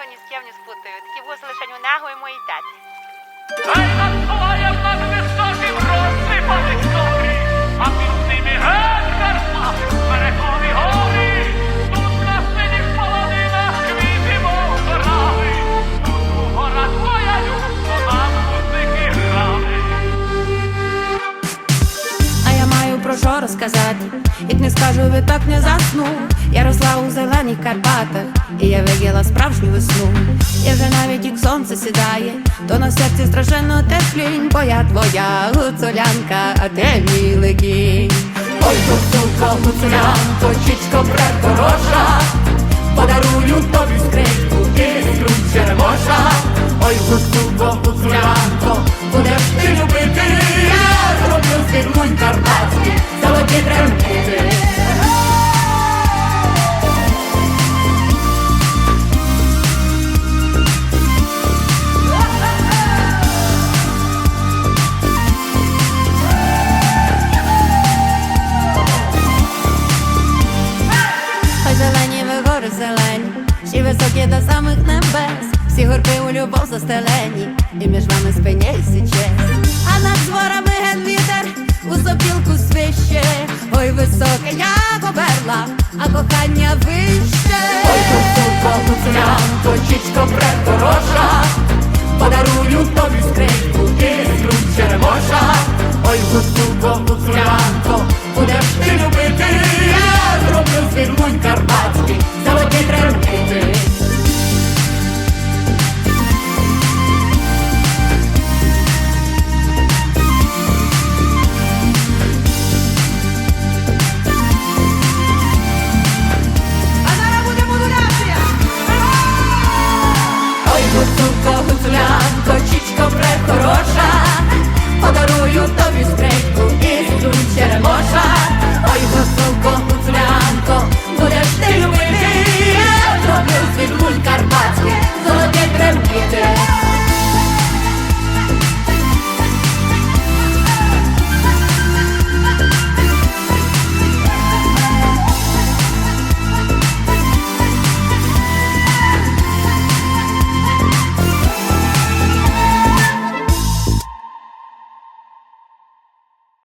його ні з ким не спутаю. Такі вуси лише у нього і моїй теті. Про що розказати, як не скажу, ви так не засну. Я росла у зелених Карпатах, і я виділа справжню весну. Я вже навіть як сонце сідає, то на серці страшенно теплінь, бо я твоя гуцулянка, а ти мій легінь. Ой, гуцулко, гуцулянко, чічко предорожа, подарую тобі скрипку і струн черемоша. Ой, гуцулко, гуцулянко, будеш ти любити, зелені ви гори зелені, всі високі до самих небес, всі горби у любов застелені, і між вами спиня і січе. А над зворами ген вітер у сопілку свище, ой, високе, як оберла, а кохання вище. Ой, гуцулко, гуцулянко, чічко предорожа, подарую тобі скрипку і струн черемоша. Ой, гуцулко,